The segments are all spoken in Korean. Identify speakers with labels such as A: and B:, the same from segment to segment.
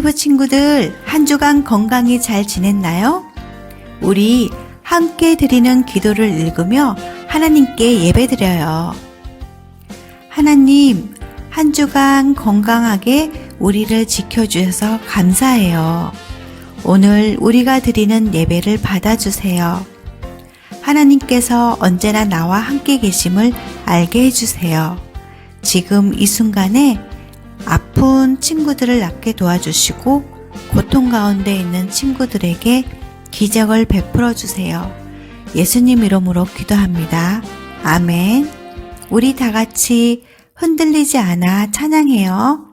A: 유치부 친구들 한 주간 건강히 잘 지냈나요? 우리 함께 드리는 기도를 읽으며 하나님께 예배드려요. 하나님, 한 주간 건강하게 우리를 지켜주셔서 감사해요. 오늘 우리가 드리는 예배를 받아주세요. 하나님께서 언제나 나와 함께 계심을 알게 해주세요. 지금 이 순간에 아픈 친구들을 낫게 도와주시고 고통 가운데 있는 친구들에게 기적을 베풀어 주세요. 예수님 이름으로 기도합니다. 아멘. 우리 다 같이 흔들리지 않아 찬양해요.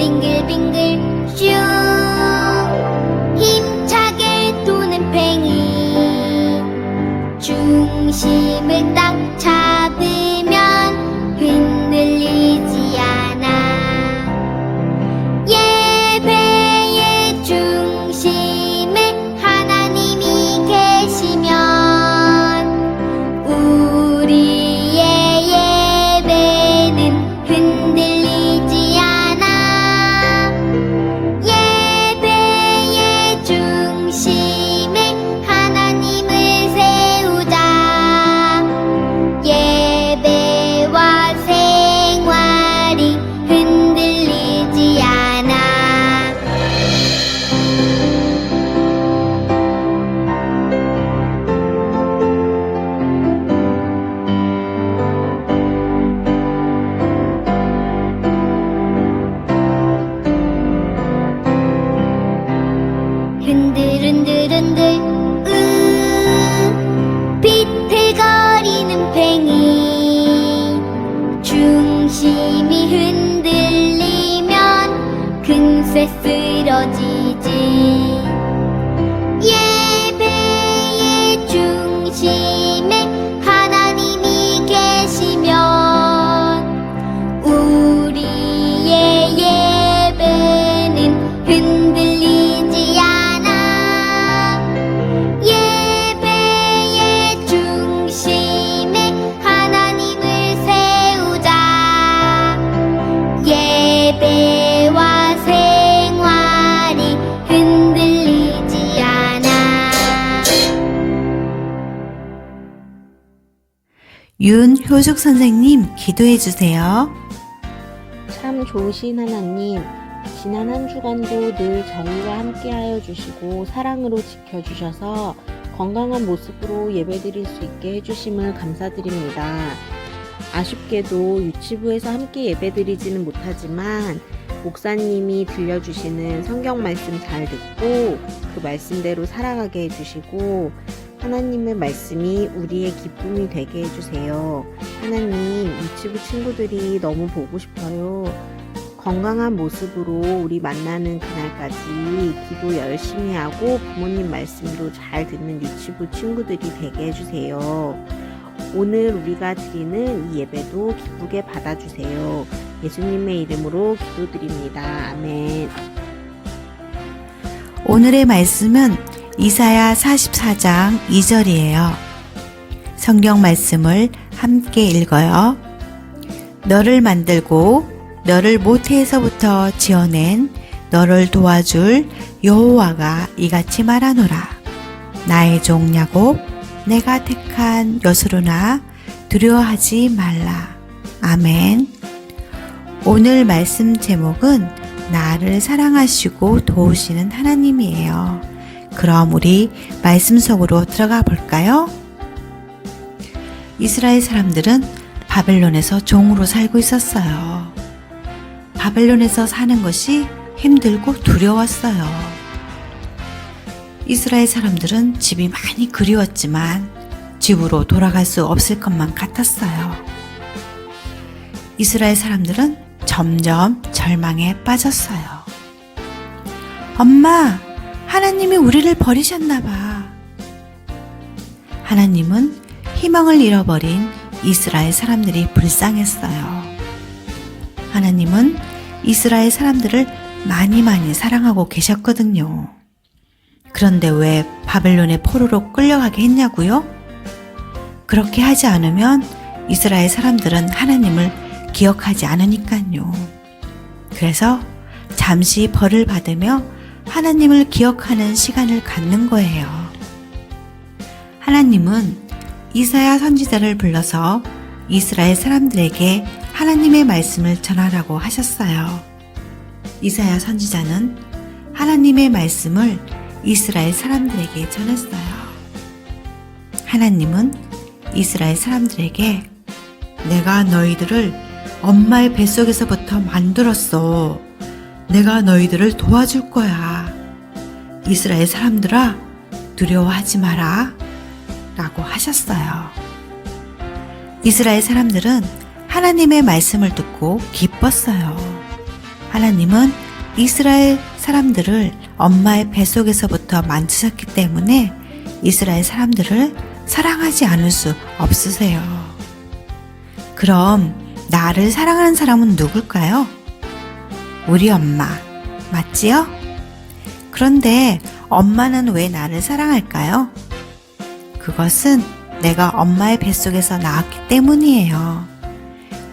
B: bingle bingle 쓰러지지. 예배의 중심에 하나님이 계시면 우리의 예배는 흔들리지 않아. 예배의 중심에 하나님을 세우자. 예배
A: 윤효숙 선생님 기도해 주세요.
C: 참 좋으신 하나님, 지난 한 주간도 늘 저희와 함께하여 주시고 사랑으로 지켜주셔서 건강한 모습으로 예배드릴 수 있게 해주심을 감사드립니다. 아쉽게도 유치부에서 함께 예배드리지는 못하지만 목사님이 들려주시는 성경 말씀 잘 듣고 그 말씀대로 살아가게 해주시고 하나님의 말씀이 우리의 기쁨이 되게 해주세요. 하나님, 유치부 친구들이 너무 보고 싶어요. 건강한 모습으로 우리 만나는 그날까지 기도 열심히 하고 부모님 말씀도 잘 듣는 유치부 친구들이 되게 해주세요. 오늘 우리가 드리는 이 예배도 기쁘게 받아주세요. 예수님의 이름으로 기도드립니다. 아멘.
A: 오늘의 말씀은 이사야 44장 2절이에요. 성경 말씀을 함께 읽어요. 너를 만들고 너를 모태에서부터 지어낸 너를 도와줄 여호와가 이같이 말하노라. 나의 종 야곱 내가 택한 여수로나 두려워하지 말라. 아멘. 오늘 말씀 제목은 나를 사랑하시고 도우시는 하나님이에요. 그럼 우리 말씀 속으로 들어가 볼까요? 이스라엘 사람들은 바벨론에서 종으로 살고 있었어요. 바벨론에서 사는 것이 힘들고 두려웠어요. 이스라엘 사람들은 집이 많이 그리웠지만 집으로 돌아갈 수 없을 것만 같았어요. 이스라엘 사람들은 점점 절망에 빠졌어요. 엄마, 하나님이 우리를 버리셨나 봐. 하나님은 희망을 잃어버린 이스라엘 사람들이 불쌍했어요. 하나님은 이스라엘 사람들을 많이 많이 사랑하고 계셨거든요. 그런데 왜 바벨론의 포로로 끌려가게 했냐고요? 그렇게 하지 않으면 이스라엘 사람들은 하나님을 기억하지 않으니까요. 그래서 잠시 벌을 받으며 하나님을 기억하는 시간을 갖는 거예요. 하나님은 이사야 선지자를 불러서 이스라엘 사람들에게 하나님의 말씀을 전하라고 하셨어요. 이사야 선지자는 하나님의 말씀을 이스라엘 사람들에게 전했어요. 하나님은 이스라엘 사람들에게 내가 너희들을 엄마의 뱃속에서부터 만들었어. 내가 너희들을 도와줄 거야. 이스라엘 사람들아, 두려워하지 마라. 라고 하셨어요. 이스라엘 사람들은 하나님의 말씀을 듣고 기뻤어요. 하나님은 이스라엘 사람들을 엄마의 뱃속에서부터 만드셨기 때문에 이스라엘 사람들을 사랑하지 않을 수 없으세요. 그럼 나를 사랑하는 사람은 누굴까요? 우리 엄마, 맞지요? 그런데 엄마는 왜 나를 사랑할까요? 그것은 내가 엄마의 뱃속에서 나왔기 때문이에요.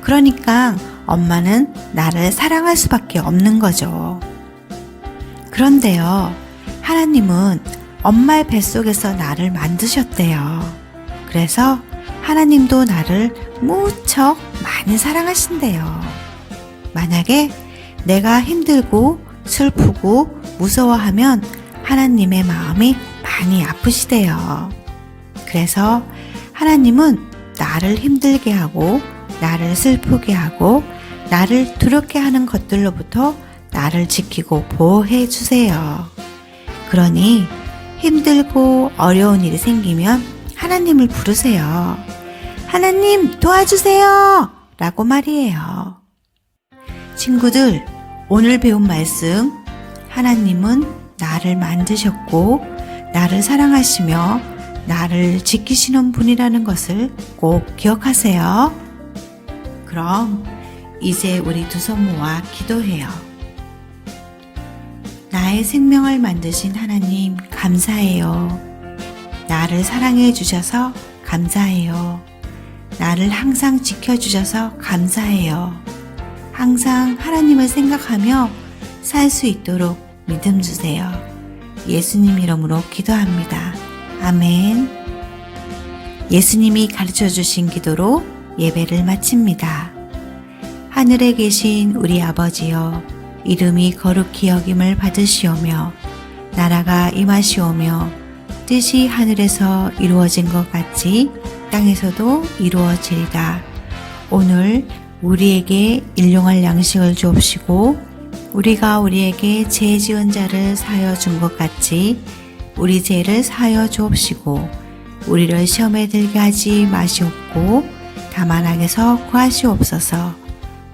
A: 그러니까 엄마는 나를 사랑할 수밖에 없는 거죠. 그런데요, 하나님은 엄마의 뱃속에서 나를 만드셨대요. 그래서 하나님도 나를 무척 많이 사랑하신대요. 만약에 내가 힘들고 슬프고 무서워하면 하나님의 마음이 많이 아프시대요. 그래서 하나님은 나를 힘들게 하고 나를 슬프게 하고 나를 두렵게 하는 것들로부터 나를 지키고 보호해 주세요. 그러니 힘들고 어려운 일이 생기면 하나님을 부르세요. 하나님 도와주세요! 라고 말이에요. 친구들, 오늘 배운 말씀, 하나님은 나를 만드셨고, 나를 사랑하시며, 나를 지키시는 분이라는 것을 꼭 기억하세요. 그럼 이제 우리 두 손 모아 기도해요. 나의 생명을 만드신 하나님 감사해요. 나를 사랑해 주셔서 감사해요. 나를 항상 지켜주셔서 감사해요. 항상 하나님을 생각하며 살 수 있도록 믿음 주세요. 예수님 이름으로 기도합니다. 아멘. 예수님이 가르쳐 주신 기도로 예배를 마칩니다. 하늘에 계신 우리 아버지여, 이름이 거룩히 여김을 받으시오며, 나라가 임하시오며, 뜻이 하늘에서 이루어진 것 같이 땅에서도 이루어지리다. 오늘 우리에게 일용할 양식을 주옵시고, 우리가 우리에게 죄 지은 자를 사여 준 것 같이 우리 죄를 사여 주옵시고 우리를 시험에 들게 하지 마시옵고 다만 악에서 구하시옵소서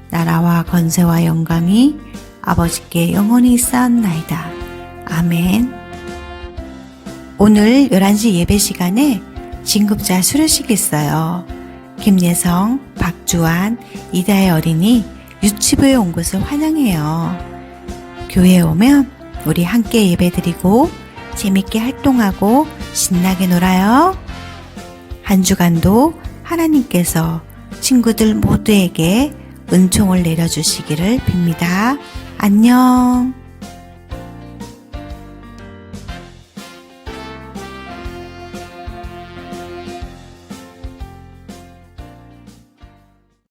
A: 나라와 건세와 영광이 아버지께 영원히 쌓았나이다. 아멘 오늘 11시 예배 시간에 진급자 수료식이 있어요. 김예성, 박주환, 이다의 어린이 유치부에 온 것을 환영해요. 교회에 오면 우리 함께 예배드리고 재밌게 활동하고 신나게 놀아요. 한 주간도 하나님께서 친구들 모두에게 은총을 내려주시기를 빕니다. 안녕.